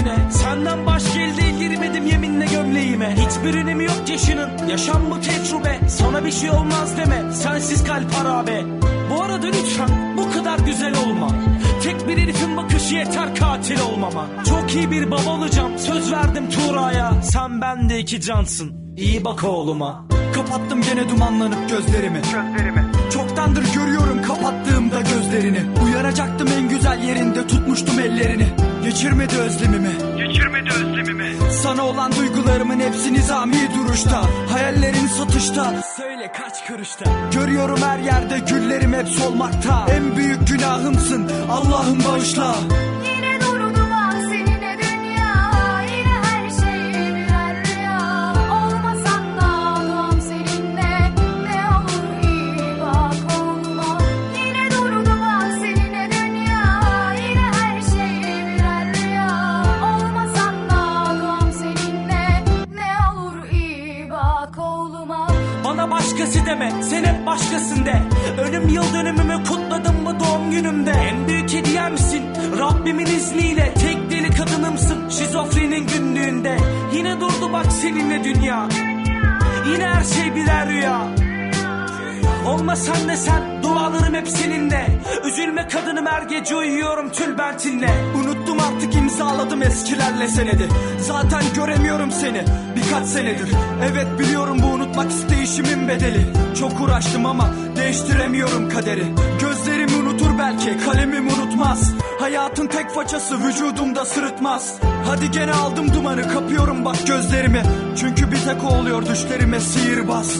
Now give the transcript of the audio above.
önüne Senden başka elde girmedim yeminle gömleğime. Hiçbir önemi yok yaşının Yaşam bu tecrübe. Sana bir şey olmaz deme Sensiz kalp harabe. Bu arada lütfen bu kadar güzel olma. Tek bir herifin bakışı yeter katil olmama. Çok iyi bir baba olacağım Söz verdim Tuğra'ya. Sen bende iki cansın İyi bak oğluma. Kapattım gene dumanlanıp gözlerimi. Çoktandır görüyorum kapattığımda gözlerini. Uyanacaktım en güzel özlemimi. Geçirmedi özlemimi. Sana olan duygularımın hepsi nizami duruşta Hayallerin satışta. Söyle kaç kuruşta? Görüyorum her yerde güllerim hep solmakta. En büyük günahımsın Allah'ım bağışla deme sen hep başkasın de. Ölüm yıl dönümümü kutladım mı doğum günümde? En büyük hediyemsin Rabbimin izniyle Tek deli kadınımsın şizofrenin günlüğünde. Yine durdu bak seninle dünya. Yine her şey birer rüya. Olmasan da sen dualarım hep seninle. Üzülme kadınım her gece uyuyorum tülbentinle. Unuttum artık imzaladım eskilerle senedi. Zaten göremiyorum seni birkaç senedir. Evet biliyorum bu unutmak isteyişimin bedeli. Çok uğraştım ama değiştiremiyorum kaderi. Gözlerim unutur belki kalemim unutmaz. Hayatın tek façası vücudumda sırıtmaz. Hadi gene aldım dumanı kapıyorum bak gözlerimi Çünkü bir tek oluyor düşlerime sihirbaz